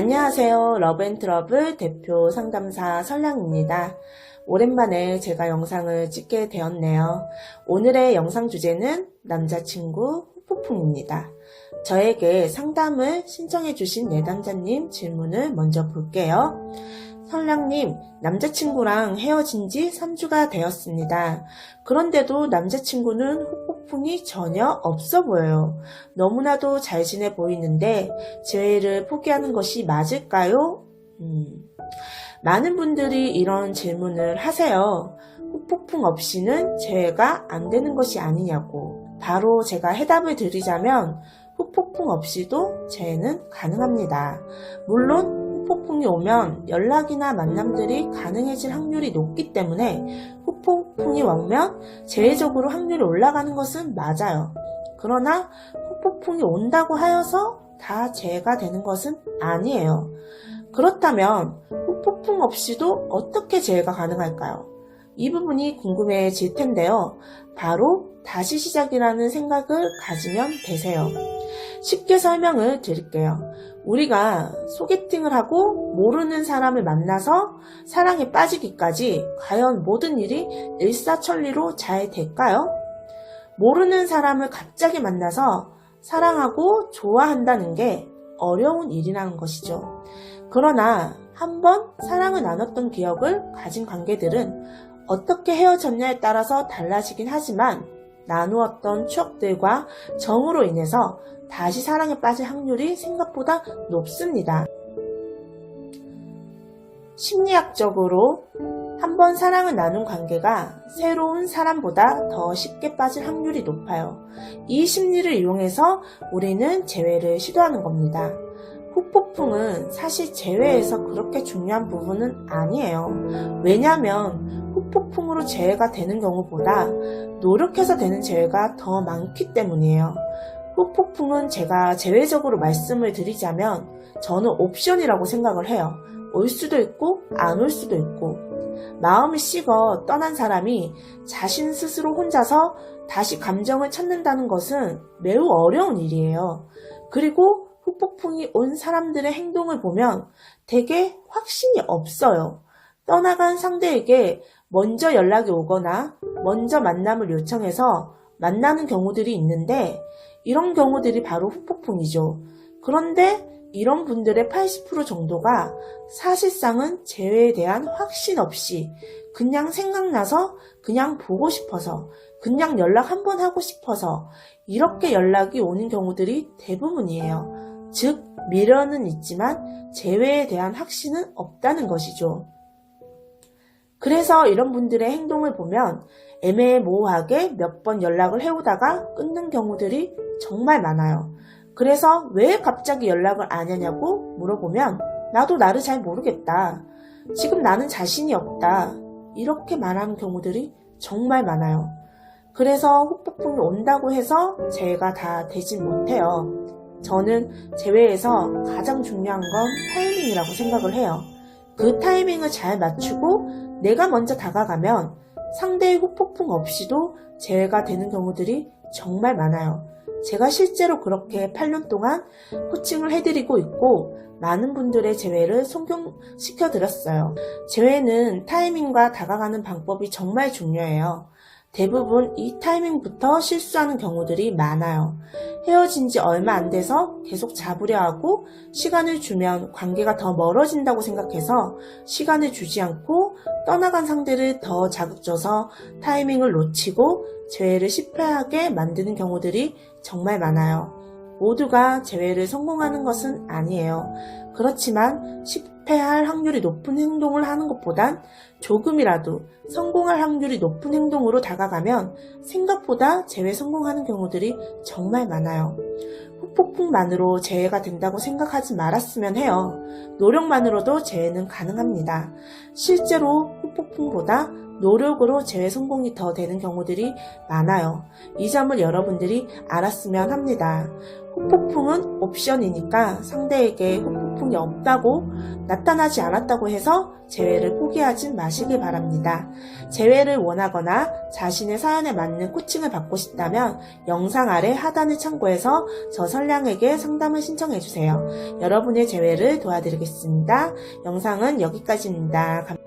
안녕하세요. 러브앤트러블 대표 상담사 설량입니다. 오랜만에 제가 영상을 찍게 되었네요. 오늘의 영상 주제는 남자친구 후폭풍입니다. 저에게 상담을 신청해 주신 내담자님 질문을 먼저 볼게요. 설량님, 남자친구랑 헤어진 지 3주가 되었습니다. 그런데도 남자친구는 후폭풍이 전혀 없어 보여요. 너무나도 잘 지내 보이는데 재회를 포기하는 것이 맞을까요? 음, 많은 분들이 이런 질문을 하세요. 후폭풍 없이는 재회가 안 되는 것이 아니냐고. 바로 제가 해답을 드리자면 후폭풍 없이도 재회는 가능합니다. 물론 후폭풍이 오면 연락이나 만남들이 가능해질 확률이 높기 때문에 후폭풍이 오면 재회적으로 확률이 올라가는 것은 맞아요. 그러나 후폭풍이 온다고 하여서 다 재해가 되는 것은 아니에요. 그렇다면 후폭풍 없이도 어떻게 재해가 가능할까요? 이 부분이 궁금해질 텐데요. 바로 다시 시작이라는 생각을 가지면 되세요. 쉽게 설명을 드릴게요. 우리가 소개팅을 하고 모르는 사람을 만나서 사랑에 빠지기까지 과연 모든 일이 일사천리로 잘 될까요? 모르는 사람을 갑자기 만나서 사랑하고 좋아한다는 게 어려운 일이라는 것이죠. 그러나 한번 사랑을 나눴던 기억을 가진 관계들은 어떻게 헤어졌냐에 따라서 달라지긴 하지만 나누었던 추억들과 정으로 인해서 다시 사랑에 빠질 확률이 생각보다 높습니다. 심리학적으로 한 번 사랑을 나눈 관계가 새로운 사람보다 더 쉽게 빠질 확률이 높아요. 이 심리를 이용해서 우리는 재회를 시도하는 겁니다. 후폭풍은 사실 재회에서 그렇게 중요한 부분은 아니에요. 왜냐하면 후폭풍으로 재회가 되는 경우보다 노력해서 되는 재회가 더 많기 때문이에요. 후폭풍은 제가 제외적으로 말씀을 드리자면 저는 옵션이라고 생각을 해요. 올 수도 있고 안 올 수도 있고 마음이 식어 떠난 사람이 자신 스스로 혼자서 다시 감정을 찾는다는 것은 매우 어려운 일이에요. 그리고 후폭풍이 온 사람들의 행동을 보면 되게 확신이 없어요. 떠나간 상대에게 먼저 연락이 오거나 먼저 만남을 요청해서 만나는 경우들이 있는데 이런 경우들이 바로 후폭풍이죠. 그런데 이런 분들의 80% 정도가 사실상은 재회에 대한 확신 없이 그냥 생각나서 그냥 보고 싶어서 그냥 연락 한번 하고 싶어서 이렇게 연락이 오는 경우들이 대부분이에요. 즉, 미련은 있지만 재회에 대한 확신은 없다는 것이죠. 그래서 이런 분들의 행동을 보면 애매모호하게 몇 번 연락을 해오다가 끊는 경우들이 정말 많아요. 그래서 왜 갑자기 연락을 안 하냐고 물어보면 나도 나를 잘 모르겠다. 지금 나는 자신이 없다. 이렇게 말하는 경우들이 정말 많아요. 그래서 후폭풍이 온다고 해서 재회가 다 되진 못해요. 저는 재회에서 가장 중요한 건 타이밍이라고 생각을 해요. 그 타이밍을 잘 맞추고 내가 먼저 다가가면 상대의 후폭풍 없이도 재회가 되는 경우들이 정말 많아요. 제가 실제로 그렇게 8년 동안 코칭을 해드리고 있고 많은 분들의 재회를 성공시켜 드렸어요. 재회는 타이밍과 다가가는 방법이 정말 중요해요. 대부분 이 타이밍부터 실수하는 경우들이 많아요. 헤어진 지 얼마 안 돼서 계속 잡으려 하고 시간을 주면 관계가 더 멀어진다고 생각해서 시간을 주지 않고 떠나간 상대를 더 자극줘서 타이밍을 놓치고 재회를 실패하게 만드는 경우들이 정말 많아요. 모두가 재회를 성공하는 것은 아니에요. 그렇지만 실패할 확률이 높은 행동을 하는 것보단 조금이라도 성공할 확률이 높은 행동으로 다가가면 생각보다 재회 성공하는 경우들이 정말 많아요. 후폭풍만으로 재해가 된다고 생각하지 말았으면 해요. 노력만으로도 재해는 가능합니다. 실제로 후폭풍보다 노력으로 재회 성공이 더 되는 경우들이 많아요. 이 점을 여러분들이 알았으면 합니다. 후폭풍은 옵션이니까 상대에게 후폭풍이 없다고 나타나지 않았다고 해서 재회를 포기하진 마시길 바랍니다. 재회를 원하거나 자신의 사연에 맞는 코칭을 받고 싶다면 영상 아래 하단을 참고해서 저 선량에게 상담을 신청해주세요. 여러분의 재회를 도와드리겠습니다. 영상은 여기까지입니다. 감-